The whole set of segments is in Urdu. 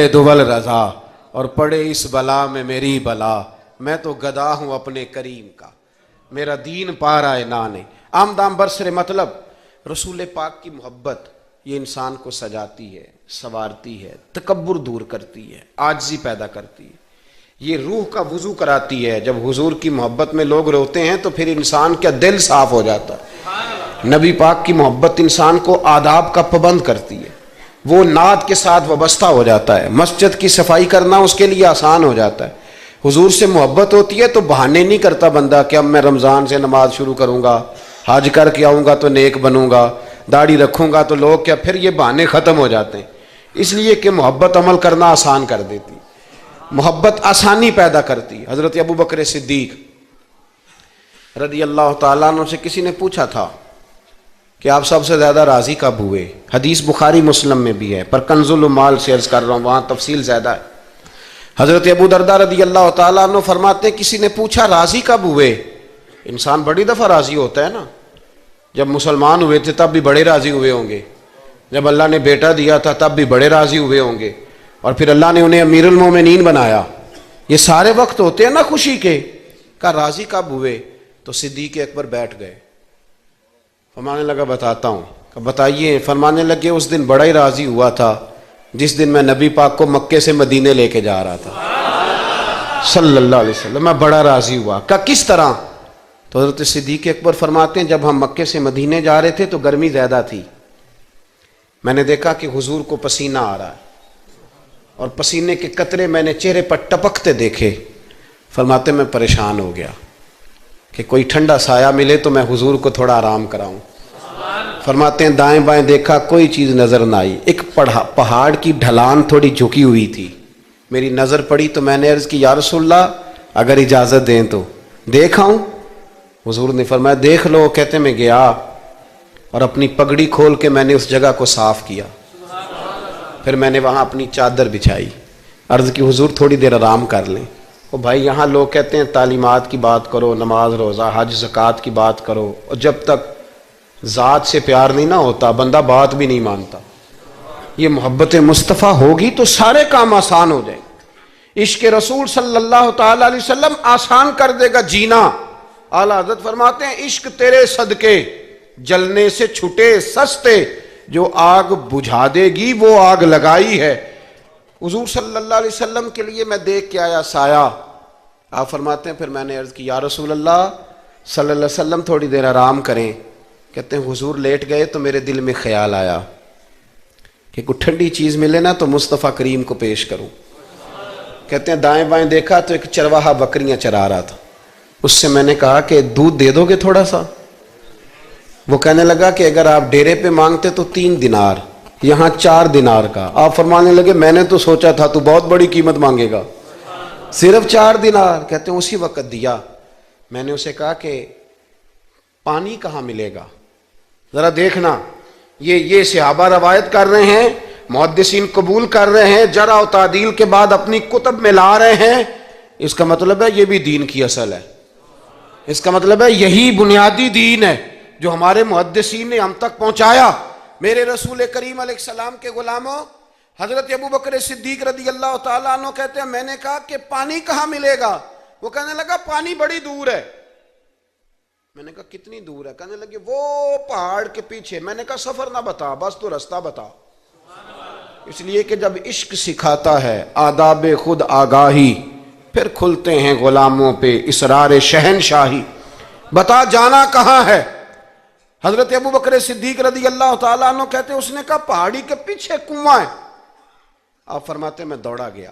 دول رضا اور پڑے اس بلا میں میری بلا۔ میں تو گدا ہوں اپنے کریم کا۔ میرا دین پا رہا ہے نانے۔ عام دام برسر مطلب۔ رسول پاک کی محبت یہ انسان کو سجاتی ہے سوارتی ہے تکبر دور کرتی ہے آجزی پیدا کرتی ہے۔ یہ روح کا وضو کراتی ہے۔ جب حضور کی محبت میں لوگ روتے ہیں تو پھر انسان کا دل صاف ہو جاتا۔ ہے نبی پاک کی محبت انسان کو آداب کا پابند کرتی ہے۔ وہ نعت کے ساتھ وابستہ ہو جاتا ہے۔ مسجد کی صفائی کرنا اس کے لیے آسان ہو جاتا ہے۔ حضور سے محبت ہوتی ہے تو بہانے نہیں کرتا بندہ کہ اب میں رمضان سے نماز شروع کروں گا، حج کر کے آؤں گا تو نیک بنوں گا، داڑھی رکھوں گا تو لوگ کیا پھر یہ بہانے ختم ہو جاتے ہیں۔ اس لیے کہ محبت عمل کرنا آسان کر دیتی۔ محبت آسانی پیدا کرتی۔ حضرت ابو بکر صدیق رضی اللہ تعالیٰ عنہ سے کسی نے پوچھا تھا کہ آپ سب سے زیادہ راضی کب ہوئے؟ حدیث بخاری مسلم میں بھی ہے، پر کنز المال سے عرض کر رہا ہوں، وہاں تفصیل زیادہ ہے۔ حضرت ابو دردہ رضی اللہ تعالیٰ عنہ فرماتے ہیں، کسی نے پوچھا راضی کب ہوئے؟ انسان بڑی دفعہ راضی ہوتا ہے نا۔ جب مسلمان ہوئے تھے، تب بھی بڑے راضی ہوئے ہوں گے۔ جب اللہ نے بیٹا دیا تھا، تب بھی بڑے راضی ہوئے ہوں گے۔ اور پھر اللہ نے انہیں امیر المومنین بنایا۔ یہ سارے وقت ہوتے ہیں نا خوشی کے کہا راضی کب ہوئے؟ تو صدیق اکبر بیٹھ گئے۔ فرمانے لگا، بتاتا ہوں۔ کہ بتائیے، فرمانے لگے، اس دن بڑا ہی راضی ہوا تھا۔ جس دن میں نبی پاک کو مکے سے مدینے لے کے جا رہا تھا۔ صلی اللہ علیہ وسلم، میں بڑا راضی ہوا۔ کہ کس طرح؟ تو حضرت صدیق اکبر فرماتے ہیں، جب ہم مکے سے مدینے جا رہے تھے تو گرمی زیادہ تھی۔ میں نے دیکھا کہ حضور کو پسینہ آ رہا ہے۔ اور پسینے کے قطرے میں نے چہرے پر ٹپکتے دیکھے۔ فرماتے میں پریشان ہو گیا۔ کہ کوئی ٹھنڈا سایہ ملے تو میں حضور کو تھوڑا آرام کراؤں۔ فرماتے ہیں، دائیں بائیں دیکھا کوئی چیز نظر نہ آئی۔ ایک پہاڑ کی ڈھلان تھوڑی جھکی ہوئی تھی۔ میری نظر پڑی تو میں نے عرض کی، یا رسول اللہ، اگر اجازت دیں تو۔ دیکھ آؤں؟ حضور نے فرمایا، دیکھ لو۔ کہتے میں گیا اور اپنی پگڑی کھول کے میں نے اس جگہ کو صاف کیا۔ پھر میں نے وہاں اپنی چادر بچھائی۔ عرض کی، حضور، تھوڑی دیر آرام کر لیں۔ وہ بھائی یہاں لوگ کہتے ہیں تعلیمات کی بات کرو، نماز، روزہ، حج، زکوٰۃ کی بات کرو، اور جب تک ذات سے پیار نہیں نہ ہوتا، بندہ بات بھی نہیں مانتا۔ یہ محبت مصطفیٰ ہوگی تو سارے کام آسان ہو جائیں عشق رسول صلی اللہ تعالی علیہ وسلم آسان کر دے گا جینا۔ اعلیٰ حضرت فرماتے ہیں، عشق تیرے صدقے، جلنے سے چھٹے، سستے، جو آگ بجھا دے گی وہ آگ لگائی ہے۔ حضور صلی اللہ علیہ وسلم کے لیے میں دیکھ کے آیا سایہ۔ آپ فرماتے ہیں، پھر میں نے عرض کی، یا رسول اللہ، صلی اللہ علیہ وسلم تھوڑی دیر آرام کریں۔ کہتے ہیں، حضور لیٹ گئے تو میرے دل میں خیال آیا کہ کوئی ٹھنڈی چیز ملے نا تو مصطفیٰ کریم کو پیش کروں۔ کہتے ہیں، دائیں بائیں دیکھا تو ایک چرواہا بکریاں چرا رہا تھا۔ اس سے میں نے کہا کہ دودھ دے دو گے تھوڑا سا۔ وہ کہنے لگا کہ اگر آپ ڈیرے پہ مانگتے تو تین دینار۔ یہاں چار دینار کا۔ آپ فرمانے لگے، میں نے تو سوچا تھا تو بہت بڑی قیمت مانگے گا۔ صرف چار دینار، کہتے ہیں، اسی وقت دیا۔ میں نے اسے کہا کہ پانی کہاں ملے گا؟ ذرا دیکھنا۔ یہ یہ صحابہ روایت کر رہے ہیں، محدثین قبول کر رہے ہیں، جرا و تعدیل کے بعد اپنی کتب میں لا رہے ہیں۔ اس کا مطلب ہے، یہ بھی دین کی اصل ہے۔ اس کا مطلب ہے، یہی بنیادی دین ہے جو ہمارے محدثین نے ہم تک پہنچایا۔ میرے رسول کریم علیہ السلام کے غلاموں، حضرت ابو بکر صدیق رضی اللہ تعالیٰ عنہ کہتے ہیں، میں نے کہا کہ پانی کہاں ملے گا؟ وہ کہنے لگا، پانی بڑی دور ہے۔ میں نے کہا، کتنی دور ہے؟ کہنے لگے، وہ پہاڑ کے پیچھے۔ میں نے کہا، سفر نہ بتا بس تو رستہ بتا اس لیے کہ جب عشق سکھاتا ہے، آداب خود آگاہی، پھر کھلتے ہیں غلاموں پہ اسرار شہن شاہی بتا جانا کہاں ہے؟ حضرت ابو بکر صدیق رضی اللہ تعالیٰ عنہ کہتے اس نے کہا، پہاڑی کے پیچھے کنواں ہے۔ آپ فرماتے میں دوڑا گیا۔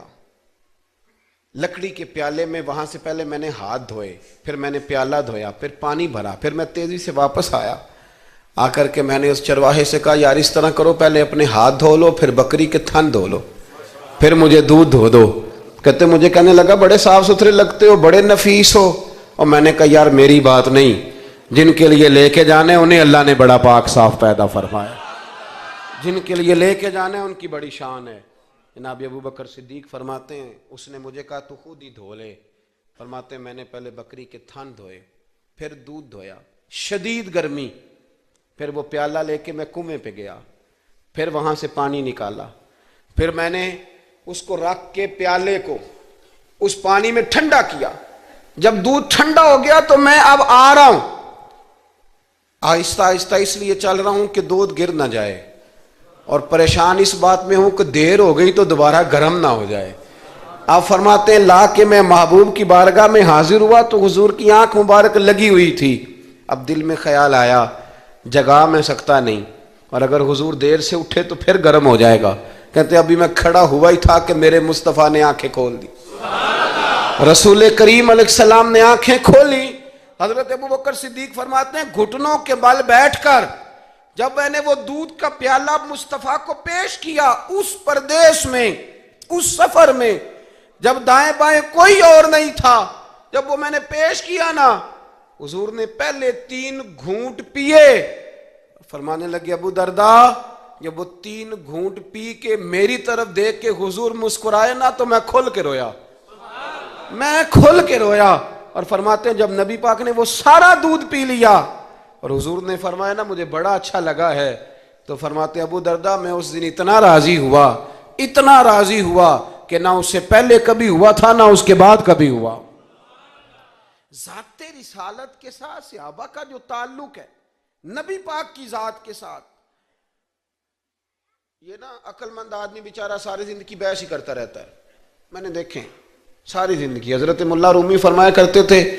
لکڑی کے پیالے میں، وہاں سے پہلے میں نے ہاتھ دھوئے، پھر میں نے پیالہ دھویا، پھر پانی بھرا، پھر میں تیزی سے واپس آیا۔ آ کر کے میں نے اس چرواہے سے کہا، یار، اس طرح کرو، پہلے اپنے ہاتھ دھو لو، پھر بکری کے تھن دھو لو۔ پھر مجھے دودھ دھو دو۔ کہتے، مجھے کہنے لگا، بڑے صاف ستھرے لگتے ہو، بڑے نفیس ہو۔ اور میں نے کہا، یار، میری بات نہیں۔ جن کے لیے لے کے جانے انہیں اللہ نے بڑا پاک صاف پیدا فرمایا۔ جن کے لیے لے کے جانے ان کی بڑی شان ہے۔ جناب ابو بکر صدیق فرماتے ہیں، اس نے مجھے کہا، تو خود ہی دھو لے۔ فرماتے ہیں، میں نے پہلے بکری کے تھن دھوئے، پھر دودھ دھویا۔ شدید گرمی، پھر وہ پیالہ لے کے میں کنویں پہ گیا، پھر وہاں سے پانی نکالا۔ پھر میں نے اس کو رکھ کے پیالے کو اس پانی میں ٹھنڈا کیا۔ جب دودھ ٹھنڈا ہو گیا تو میں اب آ رہا ہوں۔ آہستہ آہستہ اس لیے چل رہا ہوں کہ دودھ گر نہ جائے۔ اور پریشان اس بات میں ہوں کہ دیر ہو گئی تو دوبارہ گرم نہ ہو جائے۔ آپ فرماتے ہیں، لا کے میں محبوب کی بارگاہ میں حاضر ہوا تو حضور کی آنکھ مبارک لگی ہوئی تھی۔ اب دل میں خیال آیا، جگہ میں سکتا نہیں۔ اور اگر حضور دیر سے اٹھے تو پھر گرم ہو جائے گا۔ کہتے ابھی میں کھڑا ہوا ہی تھا کہ میرے مصطفیٰ نے آنکھیں کھول دی۔ رسول کریم علیہ السلام نے آنکھیں کھولی۔ حضرت ابو بکر صدیق فرماتے ہیں، گھٹنوں کے بل بیٹھ کر جب میں نے وہ دودھ کا پیالہ مصطفیٰ کو پیش کیا اس پردیش میں، اس سفر میں، جب دائیں بائیں کوئی اور نہیں تھا، جب وہ میں نے پیش کیا نا، حضور نے پہلے تین گھونٹ پیے۔ فرمانے لگے، ابو دردا جب وہ تین گھونٹ پی کے میری طرف دیکھ کے حضور مسکرائے نا تو میں کھل کے رویا۔ میں کھل کے رویا۔ اور فرماتے ہیں، جب نبی پاک نے وہ سارا دودھ پی لیا، اور حضور نے فرمایا، نا، مجھے بڑا اچھا لگا ہے۔ تو فرماتے ابو دردا میں اس دن اتنا راضی ہوا، اتنا راضی ہوا کہ نہ اس سے پہلے کبھی ہوا تھا، نہ اس کے بعد کبھی ہوا۔ ذات رسالت کے ساتھ، صحابہ کا جو تعلق ہے، نبی پاک کی ذات کے ساتھ، یہ نا عقل مند آدمی بیچارہ ساری زندگی بحث ہی کرتا رہتا ہے۔ میں نے دیکھیں ساری زندگی۔ حضرت ملا رومی فرمایا کرتے تھے،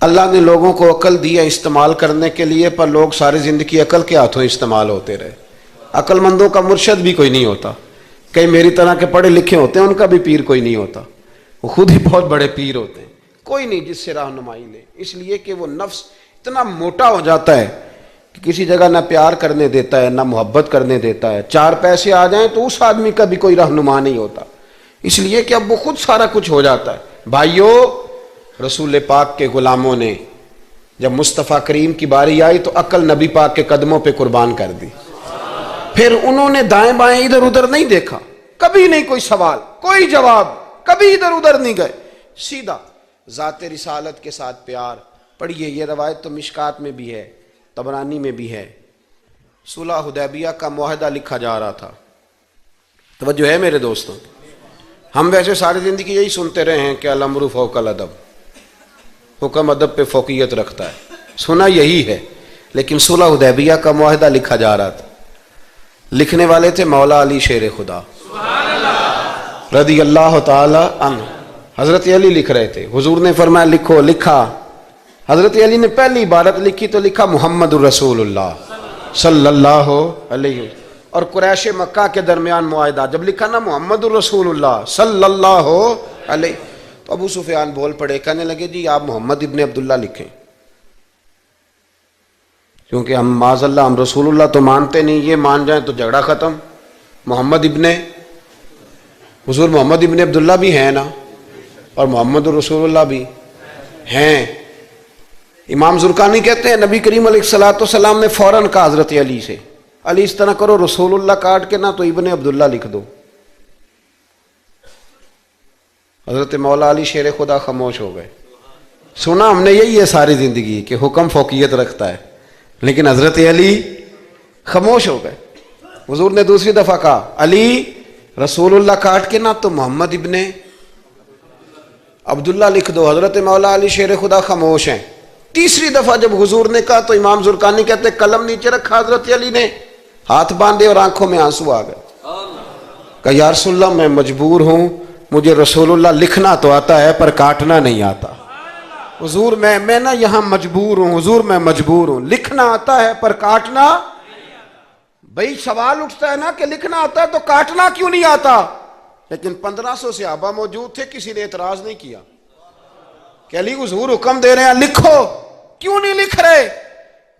اللہ نے لوگوں کو عقل دیا استعمال کرنے کے لیے، پر لوگ ساری زندگی عقل کے ہاتھوں استعمال ہوتے رہے۔ عقل مندوں کا مرشد بھی کوئی نہیں ہوتا۔ کئی میری طرح کے پڑھے لکھے ہوتے ہیں، ان کا بھی پیر کوئی نہیں ہوتا۔ وہ خود ہی بہت بڑے پیر ہوتے ہیں۔ کوئی نہیں جس سے رہنمائی لے۔ اس لیے کہ وہ نفس اتنا موٹا ہو جاتا ہے کہ کسی جگہ نہ پیار کرنے دیتا ہے، نہ محبت کرنے دیتا ہے۔ چار پیسے آ جائیں تو اس آدمی کا بھی کوئی رہنما نہیں ہوتا۔ اس لیے کہ اب وہ خود سارا کچھ ہو جاتا ہے۔ بھائیو، رسول پاک کے غلاموں نے جب مصطفیٰ کریم کی باری آئی تو عقل نبی پاک کے قدموں پہ قربان کر دی۔ پھر انہوں نے دائیں بائیں ادھر ادھر نہیں دیکھا۔ کبھی نہیں کوئی سوال، کوئی جواب، کبھی ادھر ادھر نہیں گئے۔ سیدھا ذات رسالت کے ساتھ پیار۔ پڑھیے، یہ روایت تو مشکات میں بھی ہے تبرانی میں بھی ہے۔ صلح حدیبیہ کا معاہدہ لکھا جا رہا تھا۔ توجہ ہے میرے دوستوں۔ ہم ویسے ساری زندگی یہی سنتے رہے ہیں کہ الامر فوق الادب۔ حکم ادب پہ فوقیت رکھتا ہے۔ سنا یہی ہے، لیکن صلح حدیبیہ کا معاہدہ لکھا جا رہا تھا۔ لکھنے والے تھے مولا علی شیر خدا۔ رضی اللہ تعالی عنہ۔ حضرت علی لکھ رہے تھے۔ حضور نے فرمایا، لکھو، لکھا۔ حضرت علی نے پہلی عبارت لکھی تو لکھا محمد الرسول اللہ۔ صلی اللہ علیہ اور قریش مکہ کے درمیان معاہدہ۔ جب لکھا نا محمد الرسول اللہ صلی اللہ علیہ۔ تو ابو سفیان بول پڑے، کہنے لگے جی آپ محمد ابن عبداللہ لکھیں۔ کیونکہ ہم معذ اللہ ہم رسول اللہ تو مانتے نہیں، یہ مان جائیں تو جھگڑا ختم۔ محمد ابن، حضور محمد ابن عبداللہ بھی ہیں نا؟ اور محمد الرسول اللہ بھی ہیں۔ امام زرکانی کہتے ہیں، نبی کریم علیہ السلاۃ والسلام نے فوراً کہا، حضرت علی سے۔ علی، اس طرح کرو، رسول اللہ کاٹ کے نہ تو ابن عبداللہ لکھ دو۔ حضرت مولا علی شیر خدا خاموش ہو گئے۔ سنا، ہم نے یہی ہے ساری زندگی کہ حکم فوقیت رکھتا ہے۔ لیکن حضرت علی خاموش ہو گئے۔ حضور نے دوسری دفعہ کہا، علی، رسول اللہ کاٹ کے نہ تو محمد ابن عبداللہ لکھ دو۔ حضرت مولا علی شیر خدا خاموش ہیں۔ تیسری دفعہ جب حضور نے کہا تو امام زرکانی کہتے، قلم نیچے رکھا حضرت علی نے۔ ہاتھ باندھے اور آنکھوں میں آنسو آ گئے۔ کہ یا رسول اللہ، میں مجبور ہوں، مجھے رسول اللہ لکھنا تو آتا ہے، پر کاٹنا نہیں آتا۔ حضور، میں میں نا یہاں مجبور ہوں، حضور، میں مجبور ہوں۔ لکھنا آتا ہے، پر کاٹنا بھائی، سوال اٹھتا ہے نا کہ لکھنا آتا ہے تو کاٹنا کیوں نہیں آتا؟ لیکن پندرہ سو سے آبا موجود تھے، کسی نے اعتراض نہیں کیا۔ کہ علی، حضور حکم دے رہے ہیں، لکھو۔ کیوں نہیں لکھ رہے؟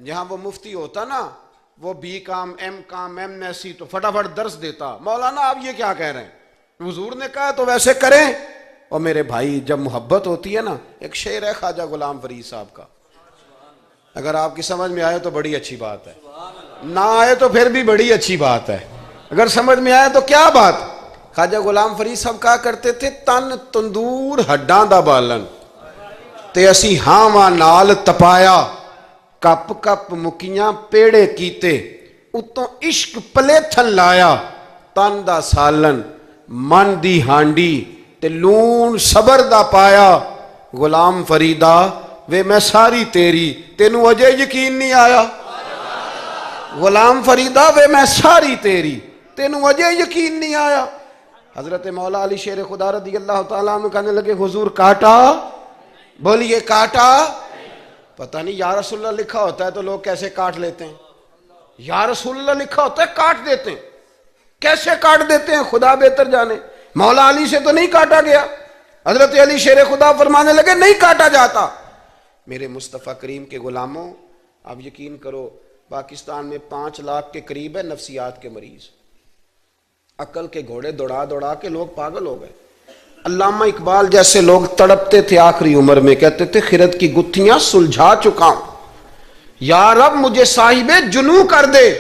جہاں وہ مفتی ہوتا نا وہ B com, M com, M S C تو فٹافٹ درس دیتا۔ مولانا، آپ یہ کیا کہہ رہے ہیں؟ حضور نے کہا تو ویسے کریں۔ اور میرے بھائی، جب محبت ہوتی ہے نا، ایک شعر ہے خواجہ غلام فرید صاحب کا۔ اگر آپ کی سمجھ میں آئے تو بڑی اچھی بات ہے۔ نہ آئے تو پھر بھی بڑی اچھی بات ہے۔ اگر سمجھ میں آئے تو کیا بات؟ خواجہ غلام فرید صاحب کہا کرتے تھے، تن تندور ہڈاں دا بالن۔ تے اسی ہاں واں نال تپایا۔ کپ کپ مکیاں پیڑے کیتے اتوں عشق پلیتھن لایا تن دا سالن من دی ہانڈی تے لون صبر دا پایا غلام فریدا وے میں ساری تیری تینوں اجے یقین نہیں آیا غلام فریدا وے میں ساری تیری تینوں اجے یقین نہیں آیا حضرت مولا علی شیر خدا رضی اللہ تعالیٰ میں کہنے لگے حضور کاٹا بولیے کاٹا پتہ نہیں، یا رسول اللہ لکھا ہوتا ہے تو لوگ کیسے کاٹ لیتے ہیں؟ یا رسول اللہ لکھا ہوتا ہے، کاٹ دیتے ہیں۔ کیسے کاٹ دیتے ہیں؟ خدا بہتر جانے۔ مولا علی سے تو نہیں کاٹا گیا۔ حضرت علی شیر خدا فرمانے لگے، نہیں کاٹا جاتا۔ میرے مصطفیٰ کریم کے غلاموں، آپ یقین کرو، پاکستان میں پانچ لاکھ کے قریب ہے نفسیات کے مریض۔ عقل کے گھوڑے دوڑا دوڑا کے لوگ پاگل ہو گئے۔ علامہ اقبال جیسے لوگ تڑپتے تھے آخری عمر میں، کہتے تھے، خرد کی گتھیاں سلجھا چکا ہوں۔ یا رب، مجھے صاحب جنو کر دے۔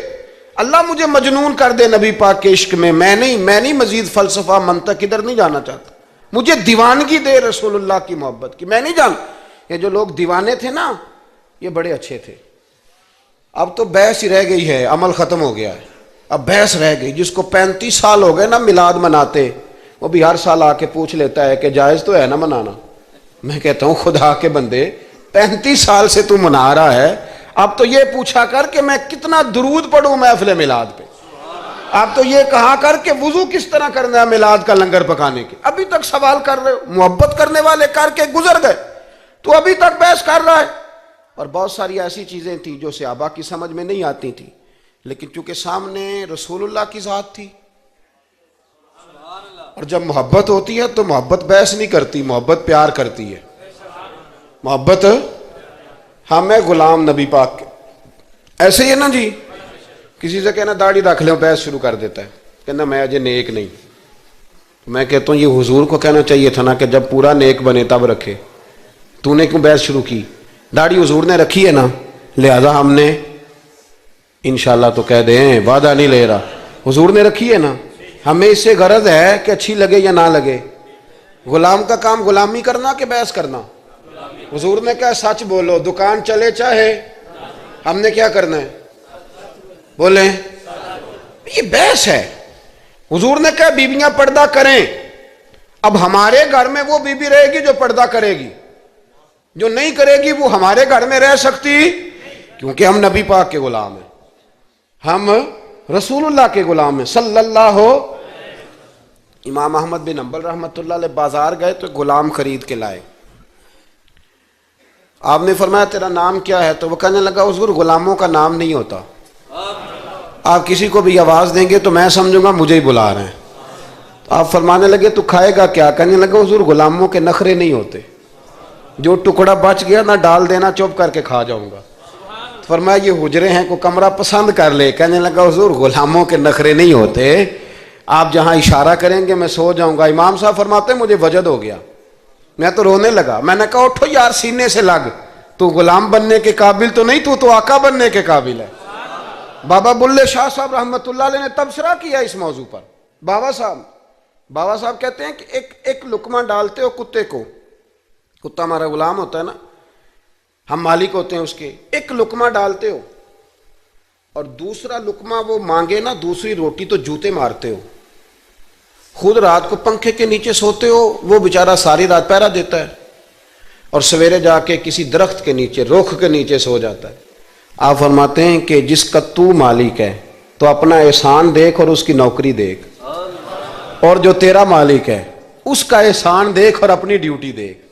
اللہ مجھے مجنون کر دے نبی پاک کے عشق میں۔ میں نہیں میں نہیں مزید فلسفہ، منطق کدھر نہیں جانا چاہتا۔ مجھے دیوانگی دے رسول اللہ کی محبت کی۔ میں نہیں جان، یہ جو لوگ دیوانے تھے نا، یہ بڑے اچھے تھے۔ اب تو بحث ہی رہ گئی ہے، عمل ختم ہو گیا ہے۔ اب بحث رہ گئی، جس کو پینتیس سال ہو گئے نا، میلاد مناتے۔ وہ بھی ہر سال آ کے پوچھ لیتا ہے کہ جائز تو ہے نا منانا؟ میں کہتا ہوں خدا کے بندے، پینتیس سال سے تو منا رہا ہے۔ اب تو یہ پوچھا کر کہ میں کتنا درود پڑھوں محفل میلاد پہ؟ آپ تو یہ کہا کر کہ وضو کس طرح کرنا ہے میلاد کا لنگر پکانے کے؟ ابھی تک سوال کر رہے ہو، محبت کرنے والے کر کے گزر گئے۔ تو ابھی تک بحث کر رہا ہے۔ اور بہت ساری ایسی چیزیں تھیں جو صحابہ کی سمجھ میں نہیں آتی تھیں لیکن چونکہ سامنے رسول اللہ کی ذات تھی اور جب محبت ہوتی ہے تو محبت بحث نہیں کرتی، محبت پیار کرتی ہے۔ محبت ہم ہے غلام نبی پاک۔ کے ایسے ہی ہے نا جی کسی سے کہنا داڑھی رکھ لیں، بحث شروع کر دیتا ہے۔ کہنا میں اجے نیک نہیں۔ تو میں کہتا ہوں یہ حضور کو کہنا چاہیے تھا نا کہ جب پورا نیک بنے تب رکھے۔ تو نے کیوں بحث شروع کی؟ داڑھی حضور نے رکھی ہے نا۔ لہذا ہم نے انشاءاللہ تو کہہ دیں، وعدہ نہیں لے رہا۔ حضور نے رکھی ہے نا۔ ہمیں اس سے غرض ہے کہ اچھی لگے یا نہ لگے۔ غلام کا کام غلامی کرنا کہ بحث کرنا؟ حضور نے کہا، سچ بولو، دکان چلے چاہے، ہم نے کیا کرنا ہے؟ بولیں۔ یہ بحث ہے۔ حضور نے کہا، بیویاں پردہ کریں۔ اب ہمارے گھر میں وہ بیوی رہے گی جو پردہ کرے گی۔ جو نہیں کرے گی، وہ ہمارے گھر میں رہ سکتی؟ کیونکہ ہم نبی پاک کے غلام ہیں۔ ہم رسول اللہ کے غلام ہیں صلی اللہ ہو امام احمد بن امبل رحمت اللہ علیہ بازار گئے تو غلام خرید کے لائے۔ آپ نے فرمایا، تیرا نام کیا ہے؟ تو وہ کہنے لگا، حضور، غلاموں کا نام نہیں ہوتا۔ آپ کسی کو بھی آواز دیں گے تو میں سمجھوں گا، مجھے ہی بلا رہے ہیں۔ آپ فرمانے لگے، تو کھائے گا کیا؟ کہنے لگا، حضور، غلاموں کے نخرے نہیں ہوتے۔ جو ٹکڑا بچ گیا، نہ ڈال دینا، چپ کر کے کھا جاؤں گا۔ فرمایا یہ حجرے ہیں کو کمرہ پسند کر لے۔ کہنے لگا، حضور، غلاموں کے نخرے نہیں ہوتے۔ آپ جہاں اشارہ کریں گے، میں سو جاؤں گا۔ امام صاحب فرماتے ہیں مجھے وجد ہو گیا۔ میں تو رونے لگا۔ میں نے کہا، اٹھو یار، سینے سے لگ۔ تو غلام بننے کے قابل تو نہیں، تو تو آقا بننے کے قابل ہے۔ بابا بلے شاہ صاحب رحمت اللہ علیہ نے تبصرہ کیا اس موضوع پر۔ بابا صاحب بابا صاحب کہتے ہیں کہ ایک ایک لکمہ ڈالتے ہو کتے کو۔ کتا ہمارا غلام ہوتا ہے نا۔ ہم مالک ہوتے ہیں اس کے۔ ایک لکمہ ڈالتے ہو اور دوسرا لکمہ وہ مانگے نا، دوسری روٹی تو جوتے مارتے ہو۔ خود رات کو پنکھے کے نیچے سوتے ہو، وہ بیچارہ ساری رات پہرا دیتا ہے۔ اور سویرے جا کے کسی درخت کے نیچے، رخ کے نیچے سو جاتا ہے۔ آپ فرماتے ہیں کہ جس کا تو مالک ہے، تو اپنا احسان دیکھ اور اس کی نوکری دیکھ۔ اور جو تیرا مالک ہے، اس کا احسان دیکھ اور اپنی ڈیوٹی دیکھ۔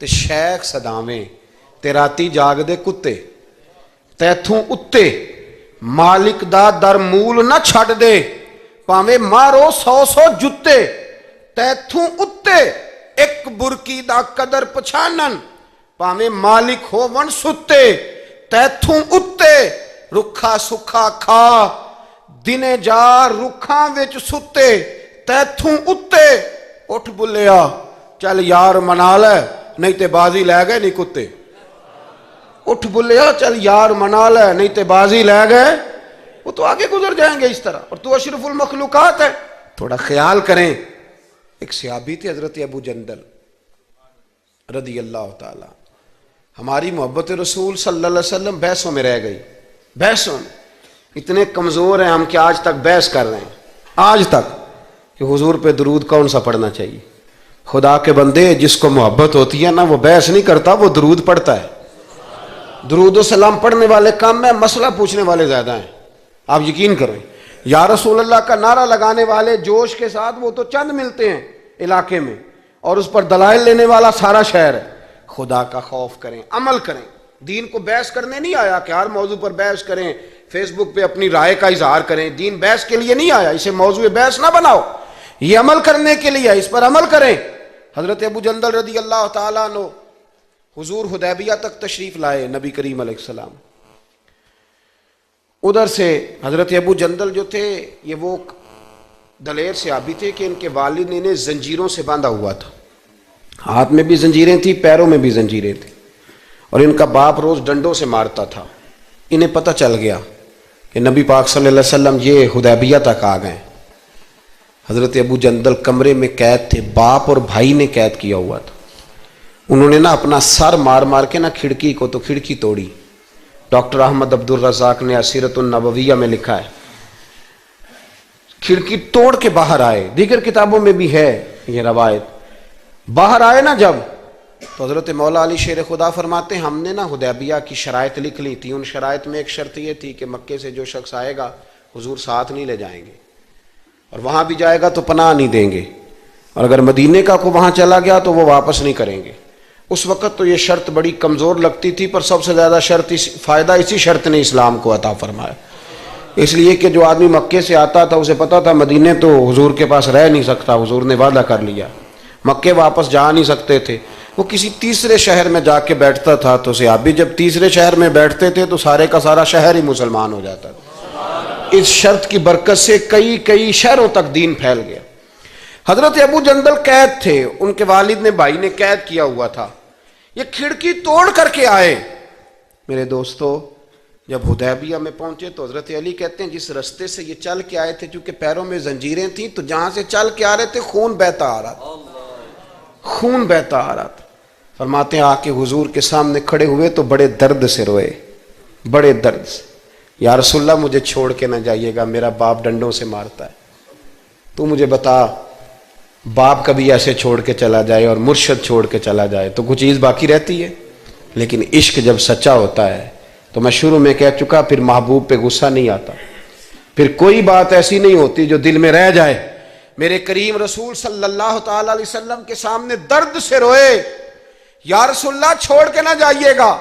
ਤੇ ਸ਼ੈਖ ਸਦਾਵੇਂ ਤੇ ਰਾਤੀ ਜਾਗਦੇ ਕੁੱਤੇ ਤੈਥੋਂ ਉੱਤੇ ਮਾਲਿਕ ਦਾ ਦਰਮੂਲ ਨਾ ਛੱਡ ਦੇ ਭਾਵੇਂ ਮਾਰੋ 100-100 ਜੁੱਤੇ ਤੈਥੋਂ ਉੱਤੇ ਇੱਕ ਬੁਰਕੀ ਦਾ ਕਦਰ ਪਛਾਨਣ ਭਾਵੇਂ ਮਾਲਿਕ ਹੋਵਣ ਸੁੱਤੇ ਤੈਥੋਂ ਉੱਤੇ ਰੁੱਖਾ ਸੁੱਖਾ ਖਾ ਦਿਨੇ ਜਾ ਰੁੱਖਾਂ ਵਿੱਚ ਸੁੱਤੇ تیتھوں اتے اٹھ بلیا چل یار منا لے نہیں تے بازی لے گئے نہیں کتے اٹھ بلیا چل یار منا لے نہیں تے بازی لے گئے وہ تو آگے گزر جائیں گے اس طرح اور تو اشرف المخلوقات ہے تھوڑا خیال کریں ایک سیابی تھی حضرت ابو جندل رضی اللہ تعالی ہماری محبت رسول صلی اللہ علیہ وسلم بحثوں میں رہ گئی بحثوں میں اتنے کمزور ہیں ہم کہ آج تک بحث کر رہے ہیں آج تک کہ حضور پہ درود کون سا پڑھنا چاہیے؟ خدا کے بندے، جس کو محبت ہوتی ہے نا، وہ بحث نہیں کرتا، وہ درود پڑھتا ہے۔ درود و سلام پڑھنے والے کام میں مسئلہ پوچھنے والے زیادہ ہیں۔ آپ یقین کریں۔ یا رسول اللہ کا نعرہ لگانے والے جوش کے ساتھ وہ تو چند ملتے ہیں علاقے میں، اور اس پر دلائل لینے والا سارا شہر ہے۔ خدا کا خوف کریں، عمل کریں۔ دین کو بحث کرنے نہیں آیا کہ ہر موضوع پر بحث کریں۔ فیس بک پہ اپنی رائے کا اظہار کریں۔ دین بحث کے لیے نہیں آیا، اسے موضوع بحث نہ بناؤ۔ یہ عمل کرنے کے لیے، اس پر عمل کریں حضرت ابو جندل رضی اللہ تعالیٰ نو حضور حدیبیہ تک تشریف لائے نبی کریم علیہ السلام۔ ادھر سے حضرت ابو جندل جو تھے، یہ وہ دلیر سے آبی تھے کہ ان کے والد نے انہیں زنجیروں سے باندھا ہوا تھا۔ ہاتھ میں بھی زنجیریں تھیں، پیروں میں بھی زنجیریں تھیں۔ اور ان کا باپ روز ڈنڈوں سے مارتا تھا۔ انہیں پتہ چل گیا کہ نبی پاک صلی اللہ علیہ وسلم یہ حدیبیہ تک آ گئے۔ حضرت ابو جندل کمرے میں قید تھے، باپ اور بھائی نے قید کیا ہوا تھا۔ انہوں نے نا اپنا سر مار مار کے نا کھڑکی کو تو کھڑکی توڑی۔ ڈاکٹر احمد عبد الرزاق نے اسیرت النبویہ میں لکھا ہے، کھڑکی توڑ کے باہر آئے۔ دیگر کتابوں میں بھی ہے یہ روایت۔ باہر آئے نا جب۔ تو حضرت مولا علی شیر خدا فرماتے ہیں، ہم نے نا حدیبیہ کی شرائط لکھ لی تھی، ان شرائط میں ایک شرط یہ تھی کہ مکے سے جو شخص آئے گا، حضور ساتھ نہیں لے جائیں گے۔ اور وہاں بھی جائے گا تو پناہ نہیں دیں گے۔ اور اگر مدینے کا کو وہاں چلا گیا تو وہ واپس نہیں کریں گے۔ اس وقت تو یہ شرط بڑی کمزور لگتی تھی، پر سب سے زیادہ شرط اس، فائدہ اسی شرط نے اسلام کو عطا فرمایا۔ اس لیے کہ جو آدمی مکے سے آتا تھا، اسے پتا تھا مدینے تو حضور کے پاس رہ نہیں سکتا، حضور نے وعدہ کر لیا۔ مکے واپس جا نہیں سکتے تھے۔ وہ کسی تیسرے شہر میں جا کے بیٹھتا تھا تو آپ بھی جب تیسرے شہر میں بیٹھتے تھے تو سارے کا سارا شہر ہی مسلمان ہو جاتا تھا۔ اس شرط کی برکت سے کئی کئی شہروں تک دین پھیل گیا۔ حضرت ابو جندل قید تھے، ان کے والد نے بھائی نے قید کیا ہوا تھا۔ یہ کھڑکی توڑ کر کے آئے۔ میرے دوستو، جب حدیبیہ میں پہنچے تو حضرت علی کہتے ہیں، جس رستے سے یہ چل کے آئے تھے، چونکہ پیروں میں زنجیریں تھیں، تو جہاں سے چل کے آ رہے تھے، خون بہتا آ رہا تھا۔ خون بہتا آ رہا تھا۔ فرماتے ہیں، آ کے حضور کے سامنے کھڑے ہوئے تو بڑے درد سے روئے، بڑے درد سے۔ یا رسول اللہ، مجھے چھوڑ کے نہ جائیے گا، میرا باپ ڈنڈوں سے مارتا ہے۔ تو مجھے بتا، باپ کبھی ایسے چھوڑ کے چلا جائے اور مرشد چھوڑ کے چلا جائے، تو کچھ چیز باقی رہتی ہے؟ لیکن عشق جب سچا ہوتا ہے، تو میں شروع میں کہہ چکا، پھر محبوب پہ غصہ نہیں آتا۔ پھر کوئی بات ایسی نہیں ہوتی جو دل میں رہ جائے۔ میرے کریم رسول صلی اللہ تعالی علیہ وسلم کے سامنے درد سے روئے۔ یا رسول اللہ، چھوڑ کے نہ جائیے گا۔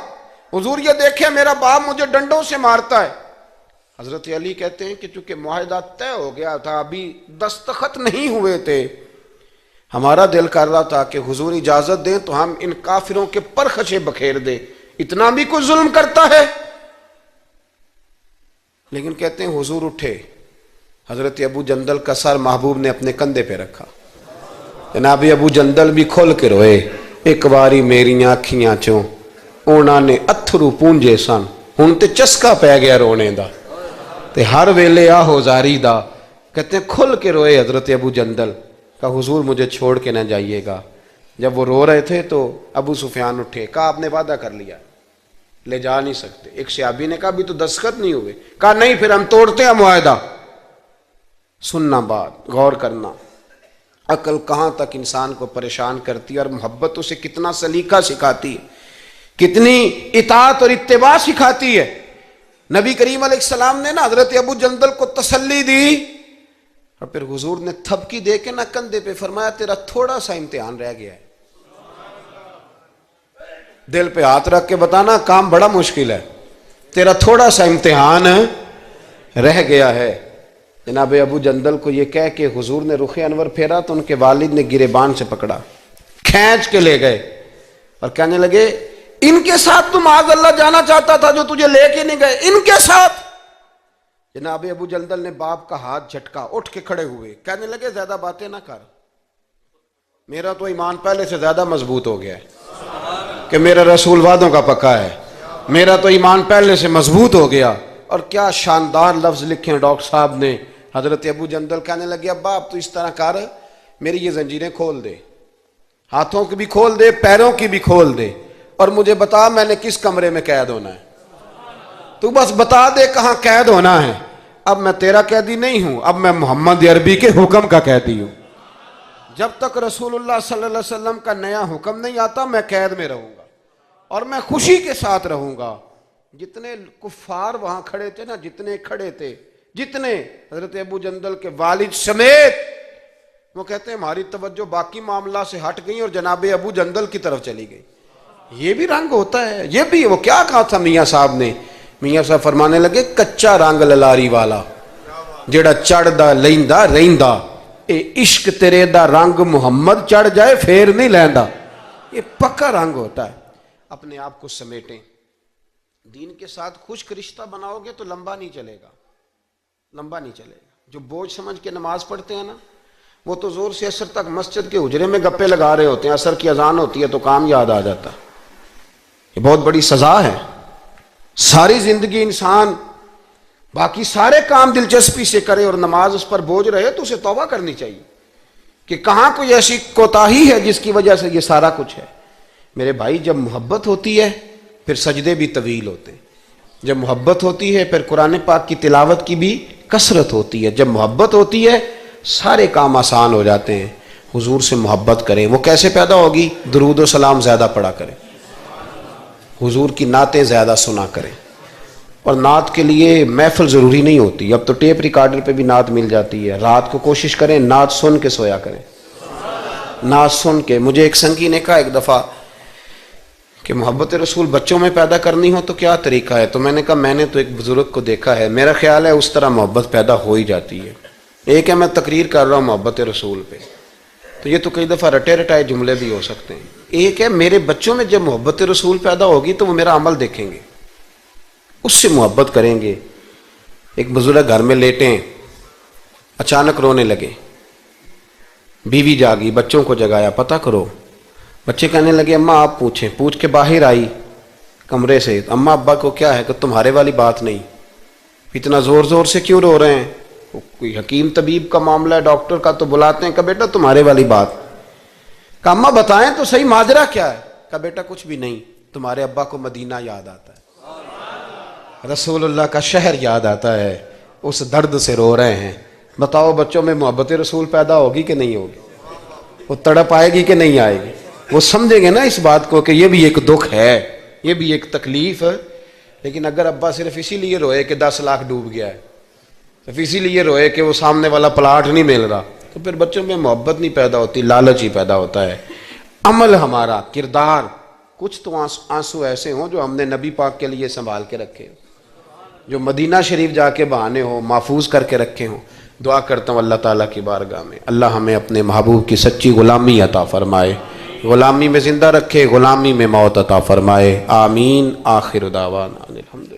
حضور یہ دیکھے میرا باپ مجھے ڈنڈوں سے مارتا ہے۔ حضرت علی کہتے ہیں کہ چونکہ معاہدہ طے ہو گیا تھا، ابھی دستخط نہیں ہوئے تھے۔ ہمارا دل کر رہا تھا کہ حضور اجازت دیں تو ہم ان کافروں کے پرخشے بکھیر دیں۔ اتنا بھی کوئی ظلم کرتا ہے۔ لیکن کہتے ہیں حضور اٹھے۔ حضرت ابو جندل کا سر محبوب نے اپنے کندھے پہ رکھا۔ جناب ابو جندل بھی کھول کے روئے۔ ایک باری میری اکھیاں چوں، اونا نے اتھرو پونجے سن۔ ہوں تے چسکا پہ گیا رونے دا۔ تے ہر ویلے آہو زاری دا کہتے ہیں کھل کے روئے حضرت ابو جندل، کہ حضور مجھے چھوڑ کے نہ جائیے گا۔ جب وہ رو رہے تھے تو ابو سفیان اٹھے، کہا، آپ نے وعدہ کر لیا۔ لے جا نہیں سکتے۔ ایک سیابی نے کہا بھی تو دستخط نہیں ہوئے۔ کہا، نہیں، پھر ہم توڑتے ہیں معاہدہ۔ سننا بات، غور کرنا۔ عقل کہاں تک انسان کو پریشان کرتی ہے اور محبت اسے کتنا سلیقہ سکھاتی ہے۔ کتنی اطاعت اور اتباع سکھاتی ہے۔ نبی کریم علیہ السلام نے نا حضرت ابو جندل کو تسلی دی۔ اور پھر حضور نے تھپکی دے کے نہ کندھے پہ فرمایا، تیرا تھوڑا سا امتحان رہ گیا ہے۔ دل پہ ہاتھ رکھ کے بتانا، کام بڑا مشکل ہے۔ تیرا تھوڑا سا امتحان رہ گیا ہے۔ جناب ابو جندل کو یہ کہہ کہ حضور نے رخ انور پھیرا تو ان کے والد نے گرے بان سے پکڑا۔ کھینچ کے لے گئے۔ اور کہنے لگے ان کے ساتھ تم آج اللہ جانا چاہتا تھا جو تجھے لے کے نہیں گئے۔ ان کے ساتھ۔ جناب ابو جلدل نے باپ کا ہاتھ جھٹکا، اٹھ کے کھڑے ہوئے۔ کہنے لگے، زیادہ باتیں نہ کر۔ میرا تو ایمان پہلے سے زیادہ مضبوط ہو گیا ہے کہ میرا رسول وادوں کا پکا ہے۔ میرا تو ایمان پہلے سے مضبوط ہو گیا۔ اور کیا شاندار لفظ لکھے ہیں ڈاکٹر صاحب نے۔ حضرت ابو جندل کہنے لگے ابا آپ تو اس طرح کر، میری یہ زنجیریں کھول دے۔ ہاتھوں کی بھی کھول دے، پیروں کی بھی کھول دے۔ اور مجھے بتا میں نے کس کمرے میں قید ہونا ہے۔ تو بس بتا دے کہاں قید ہونا ہے۔ اب میں تیرا قیدی نہیں ہوں، اب میں محمد عربی کے حکم کا قیدی ہوں۔ جب تک رسول اللہ صلی اللہ علیہ وسلم کا نیا حکم نہیں آتا، میں قید میں رہوں گا۔ اور میں خوشی کے ساتھ رہوں گا۔ جتنے کفار وہاں کھڑے تھے نا، جتنے کھڑے تھے، جتنے حضرت ابو جندل کے والد سمیت، وہ کہتے ہیں ہماری توجہ باقی معاملہ سے ہٹ گئی اور جناب ابو جندل کی طرف چلی گئی یہ بھی رنگ ہوتا ہے۔ یہ بھی وہ کیا کہا تھا میاں صاحب نے؟ میاں صاحب فرمانے لگے، کچا رنگ للاری والا، جڑا چڑھ دا لیندا، ریندا۔ اے عشق تیرے دا رنگ محمد چڑھ جائے پھر نہیں لیندا۔ یہ پکا رنگ ہوتا ہے۔ اپنے آپ کو سمیٹیں۔ دین کے ساتھ خشک رشتہ بناؤ گے تو لمبا نہیں چلے گا۔ لمبا نہیں چلے گا۔ جو بوجھ سمجھ کے نماز پڑھتے ہیں نا، وہ تو زور سے اثر تک مسجد کے اجرے میں گپے لگا رہے ہوتے ہیں۔ اثر کی اذان ہوتی ہے تو کام یاد آ جاتا۔ ہے یہ بہت بڑی سزا ہے۔ ساری زندگی انسان باقی سارے کام دلچسپی سے کرے اور نماز اس پر بوجھ رہے تو اسے توبہ کرنی چاہیے کہ کہاں کوئی ایسی کوتاہی ہے جس کی وجہ سے یہ سارا کچھ ہے۔ میرے بھائی، جب محبت ہوتی ہے، پھر سجدے بھی طویل ہوتے۔ ہیں جب محبت ہوتی ہے، پھر قرآن پاک کی تلاوت کی بھی کثرت ہوتی ہے۔ جب محبت ہوتی ہے، سارے کام آسان ہو جاتے ہیں۔ حضور سے محبت کریں، وہ کیسے پیدا ہوگی؟ درود و سلام زیادہ پڑھا کریں۔ حضور کی نعتیں زیادہ سنا کریں۔ اور نعت کے لیے محفل ضروری نہیں ہوتی۔ اب تو ٹیپ ریکارڈر پہ بھی نعت مل جاتی ہے۔ رات کو کوشش کریں نعت سن کے سویا کریں۔ نعت سن کے۔ مجھے ایک سنگی نے کہا ایک دفعہ کہ محبت رسول بچوں میں پیدا کرنی ہو تو کیا طریقہ ہے؟ تو میں نے کہا میں نے تو ایک بزرگ کو دیکھا ہے۔ میرا خیال ہے اس طرح محبت پیدا ہو ہی جاتی ہے۔ ایک ہے میں تقریر کر رہا ہوں محبت رسول پہ۔ تو یہ تو کئی دفعہ رٹے رٹائے جملے بھی ہو سکتے ہیں۔ ایک ہے، میرے بچوں میں جب محبت رسول پیدا ہوگی تو وہ میرا عمل دیکھیں گے۔ اس سے محبت کریں گے۔ ایک بزرگ گھر میں لیٹیں، اچانک رونے لگے۔ بیوی جاگی، بچوں کو جگایا، پتہ کرو۔ بچے کہنے لگے، اماں آپ پوچھیں۔ پوچھ کے باہر آئی کمرے سے۔ اماں، ابا کو کیا ہے؟ کہ تمہارے والی بات نہیں۔ اتنا زور زور سے کیوں رو رہے ہیں؟ کوئی حکیم طبیب کا معاملہ ہے، ڈاکٹر کا تو بلاتے ہیں کہ بیٹا تمہارے والی بات۔ کہ اماں بتائیں تو صحیح ماجرا کیا ہے؟ کہ بیٹا کچھ بھی نہیں، تمہارے ابا کو مدینہ یاد آتا ہے۔ رسول اللہ کا شہر یاد آتا ہے، اس درد سے رو رہے ہیں۔ بتاؤ بچوں میں محبت رسول پیدا ہوگی کہ نہیں ہوگی؟ وہ تڑپ آئے گی کہ نہیں آئے گی؟ وہ سمجھیں گے نا اس بات کو کہ یہ بھی ایک دکھ ہے، یہ بھی ایک تکلیف۔ ہے لیکن اگر ابا صرف اسی لیے روئے کہ دس لاکھ ڈوب گیا ہے، صرف اسی لیے روئے کہ وہ سامنے والا پلاٹ نہیں مل رہا۔ تو پھر بچوں میں محبت نہیں پیدا ہوتی، لالچ ہی پیدا ہوتا ہے۔ عمل ہمارا، کردار۔ کچھ تو آنسو ایسے ہوں جو ہم نے نبی پاک کے لیے سنبھال کے رکھے جو مدینہ شریف جا کے بہانے ہوں، محفوظ کر کے رکھے ہوں۔ دعا کرتا ہوں اللہ تعالیٰ کی بارگاہ میں۔ اللہ ہمیں اپنے محبوب کی سچی غلامی عطا فرمائے۔ غلامی میں زندہ رکھے، غلامی میں موت عطا فرمائے۔ آمین۔ آخر دعوانا الحمدللہ۔